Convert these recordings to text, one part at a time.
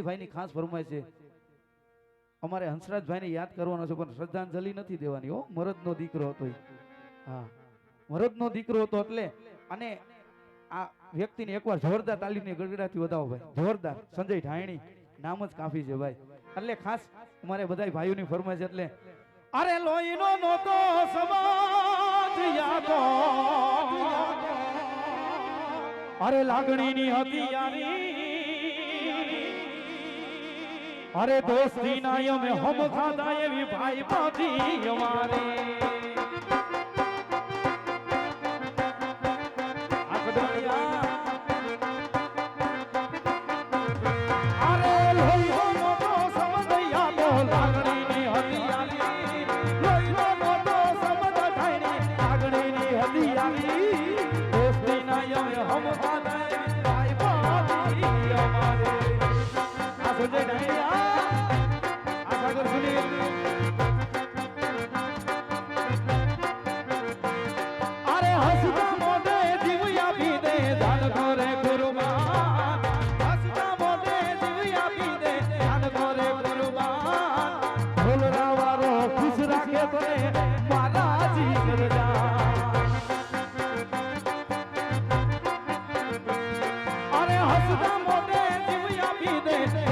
ભાઈની ખાસ ફરમાય છે. અમારે હંસરાજભાઈને યાદ કરવાનો છે, પણ શ્રદ્ધાંજલિ નથી દેવાની હો. મરદનો દીકરો હતો. હા. મરદનો દીકરો હતો એટલે અને આ વ્યક્તિને એકવાર જોરદાર તાલીમની ગડગડાથી વધાવો ભાઈ. જોરદાર. સંજય ઢાયણી. નામ જ કાફી છે ભાઈ. એટલે ખાસ અમારે બધા ભાઈઓની ફરમાય છે એટલે, અરે લોહીનો નોતો સમાજ યાદો. અરે લાગણીની હતી યારી. અરે દોસ્તી ના અમે હમ ખાધા એવી ભાઈ પાછી અમારી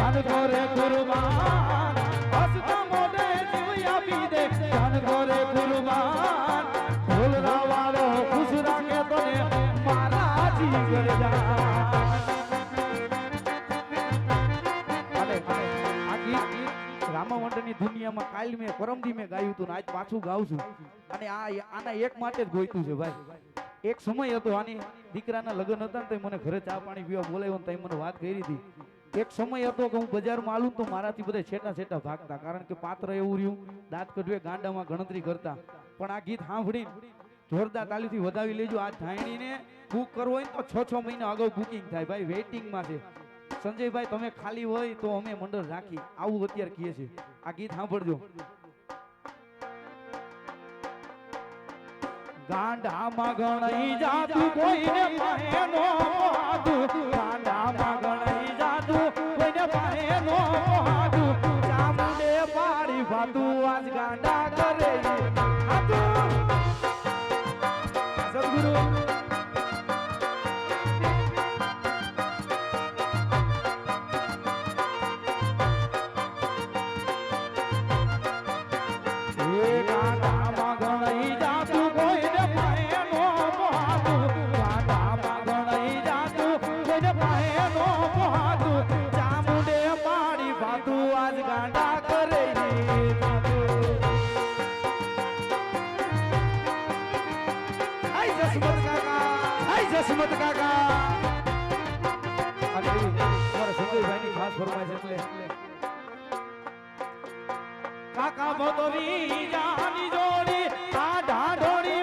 દાન કરે દુનિયામાં કાલ મેં પરમદી મેં ગાયું હતું આજ પાછું ગાઉં છું. અને આ આના એક માટે જ ગોઈતું છે ભાઈ. એક સમય હતો આની, દીકરાના લગ્ન હતા ને મને ઘરે ચા પાણી પીવા બોલાવ્યો ને તઈ મને વાત કરી હતી. એક સમય હતો કે હું બજારમાં આલું તો મારાથી બધા છેટા છેટા ભાગતા. કારણ કે પાત્ર એવું રહ્યું, દાંત કઢવે ગાંડામાં ગણતરી કરતા. પણ આ ગીત સાંભળી જોરદાર તાલીથી વધાવી લેજો. આ ધાયણીને બુક કરવો હોય તો છ છ મહિના અગાઉ બુકિંગ થાય. ભાઈ વેઇટિંગમાં છે. સંજયભાઈ, તમે ખાલી હોય તો અમે મંડળ રાખી. આવું અત્યારે કહીએ છીએ. આ ગીત સાંભળજો. ગાંડામાં ગણાઈ જાતું કોઈને પાહે નો પહાતું ગાંડામાં ગણાઈ કોઈને પાહે નો પહાતું ચામુંડે પાડી ભાતું. આજ ગાંડા કરે ગાંડા કરે. આઈ જસમત કાકા કાકા ભદરી જાની જોડી આ ઢાઢોડીમાં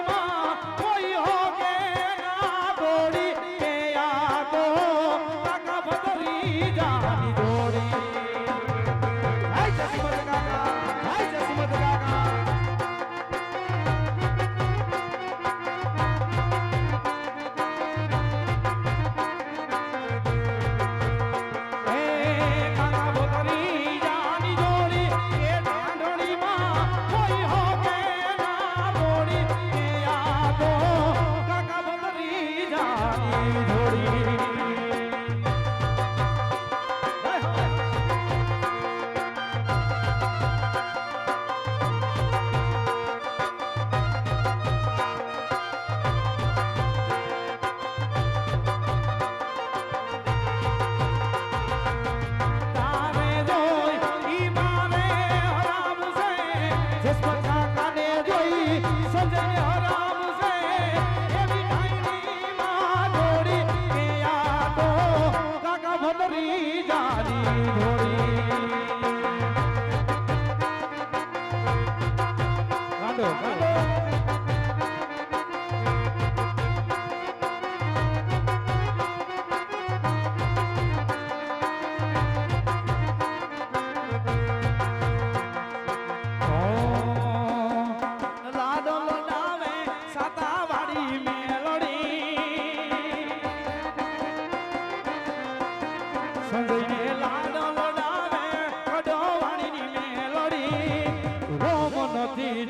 জানি ধরে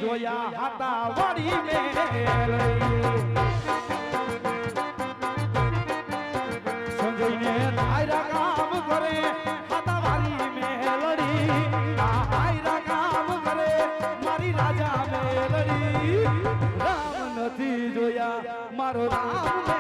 જોયા હતા વળી સંજયને તારા કામ કરે હતા વારી મેલડી. તારા કામ કરે, મારી રાજા મેલડી. રામ નથી મારો રામ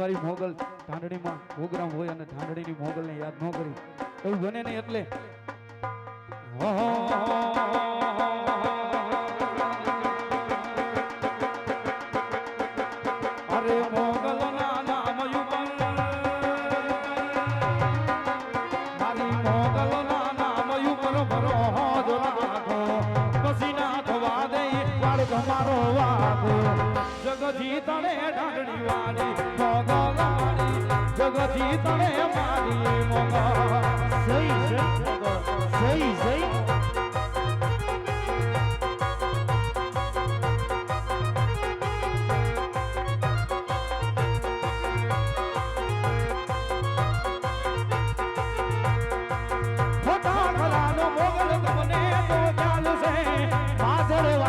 વાળી મોગલ ઢાંડણીમાં પ્રોગ્રામ હોય અને ઢાંડણીની મોગલને યાદ ન કરી. એવું બને નહીં એટલે. અરે વાળ તમારો વાગો જગજી તણે ઢાંડણી વાળી મોગલ વાળી. જગજી તણે મારી સહી સહી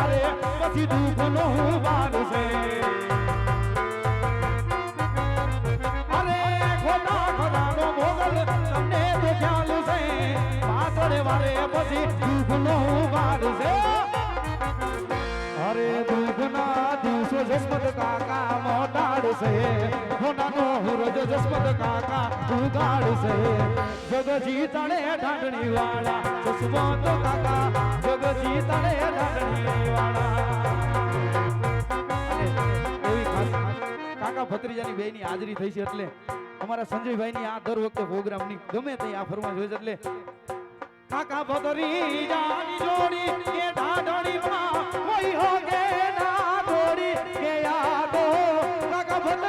વારે પછી દુઃખનો બાર છે અરે ખોટા ખરાનો ભોગલ તમને તો ખ્યાલ છે. પાછળ વારે પછી દુઃખનો બાર છે અરે દિવસો જસમત કાકા મોટાડશે. હોનાનો હુરજ જસમત કાકા ઉગાડશે. જગજી તણે ઢાંડણી વાળા જસમત કાકા, જગજી તણે ઢાંડણી વાળા કાકા ભત્રીજાની બેયની હાજરી થઈ છે એટલે અમારા સંજયભાઈની આ દર વખતે પ્રોગ્રામની ગમે તે આ ફરવા જોઈએ એટલે કાકા ભત્રીજાની જાની જોડી કે ઢાઢણીમાં કોઈ હો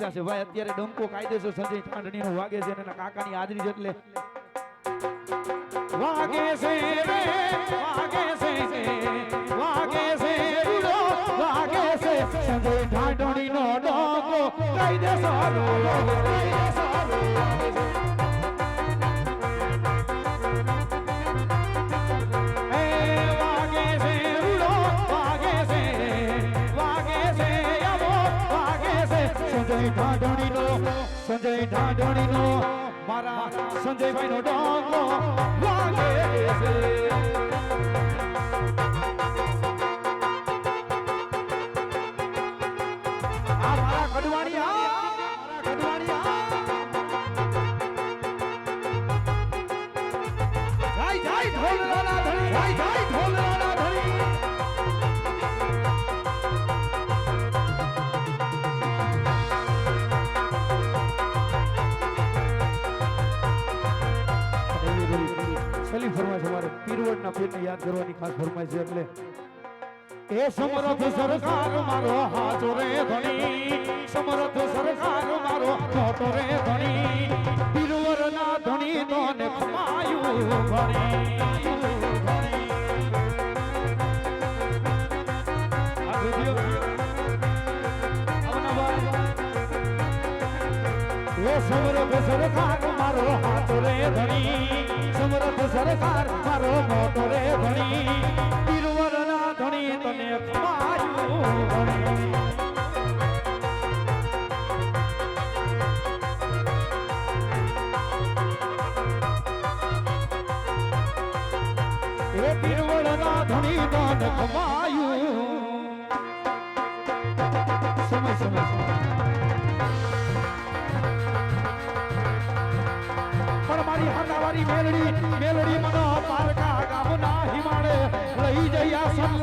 આ છે ભાઈ અત્યારે ડંકો કાયદેસર સંજય ઠાંડણીનો વાગે છે એના કાકાની હાજરી છે એટલે વાગે છે રે, વાગે છે વાગે છે વાગે છે સંજય ઠાંડણીનો ડંકો. કાયદેસર કાયદેસર. સંજય ઢાઢણીનો મારા સંજયભાઈનો ડોંગો વાગે છે. આ એમના પીઠને યાદ કરવાની ખાસ ફરમાઈ છે એટલે. એ સમરથ સરકાર મારો હાજો રે ધણી, સમરથ સરકાર મારો ખોટો રે ધણી. પીરવરના ધણી નો ને ખમાયું ભણી. સમરથ સરકાર મારો હાથ રે ધણી. તિરુવરના ધણી તને ખમાયું ધણી એ તિરુવરના ધણી તને ખમાયું.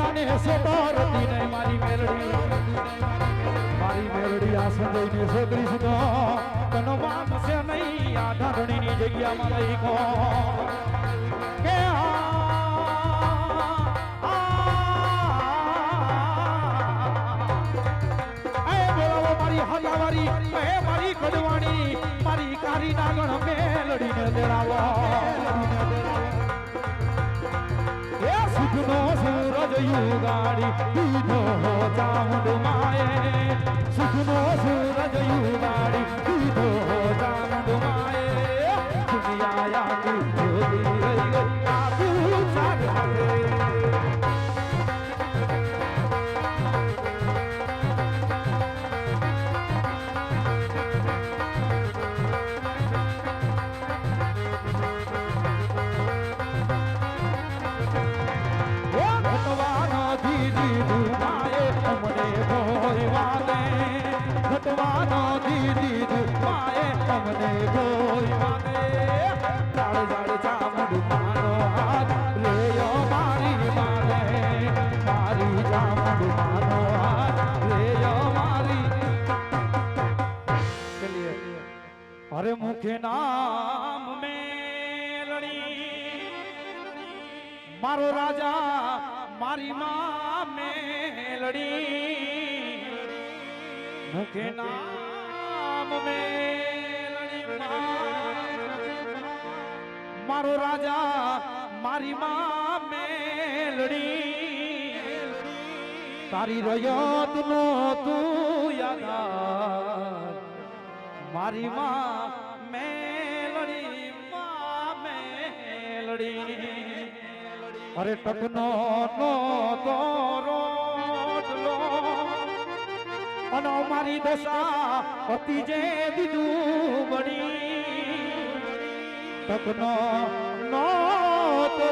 સલ્લાને સેતરતી ને મારી મેલડી મારી મેલડી આ સંજયને છોકરી સુનો તનો માન છે નહીં, આ ઢાઢણીની જગ્યામાં લઈ ગો કે હાલાવારી મારી કડવાણી મારી કારી નાગણ મેલડીને દેરાવો. એ સુખનો સૂરજ યુગાડી દીધો ચામુંડ સુખનો સૂરજ યુગાડી દીધો ચામુંડ માએ. ઘટવાનો દીદી દુમાએ અમને ભોયવાને જાળ ઝાડ ચામુંડ માનો હાથ લેયો મારી માને. મારી ચામુંડ માનો હાથ લેયો મારી. અરે મુખે નામ મેલડી. મારો રાજા, મારી માં મેલડી. મુખે નામ મારો રાજા, મારી માં મેલડી. તારી રયત નો તું યાદ. મારી માં મેલડી માં મેલડી. અરે ટકનો નો રોટલો અને અમારી દશા અતિ જે દીધું બની. તકનો નો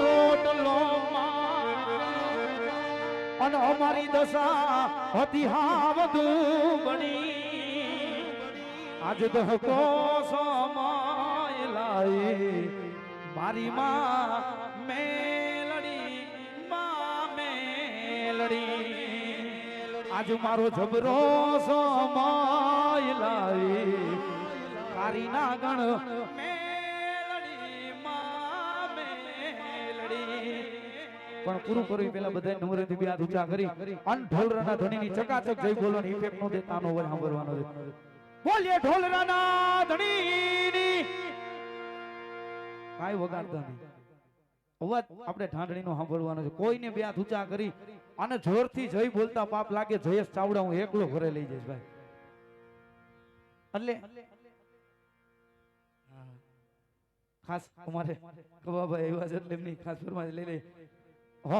રોટલો માં અને અમારી દશા હતી હા વધુ બની. આજ દહકો સમાય લાય. મારી માં મેલડી આજ મારો જબરો સમાય લાવી. કારી ના ગણ પણ પૂરું કરવી પેલા બધા નમ્રથી બે હાથ ઊંચા કરી. અન ઢોલરાના ધણીની ચકાચક જય બોલો ને ઇફેક્ટ નો દેતા નો હોય સાંભળવાનો છે. બોલીએ ઢોલરાના ધણીની. કાઈ વગાડતા નહીં. અવાજ આપણે ઢાંઢણીનો સાંભળવાનો છે કોઈને બે ઊંચા કરી અને જોરથી જય બોલતા પાપ લાગે જયેશ ચાવડા હું એકલો ઘરે લઈ જઈશ ભાઈ એટલે. ખાસ અમારે કબાભાઈ એવા છે એટલે એમની ખાસ ફરમાજ લઈ લઈ હો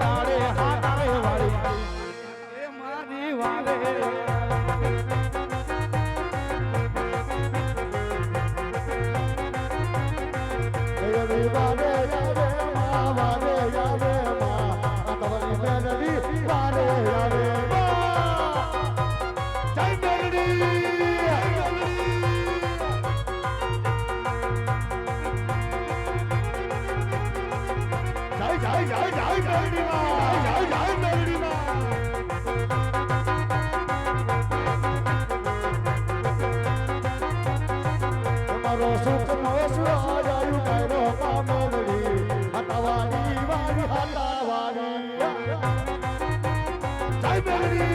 મારો સુખ નો સુહાય Melody.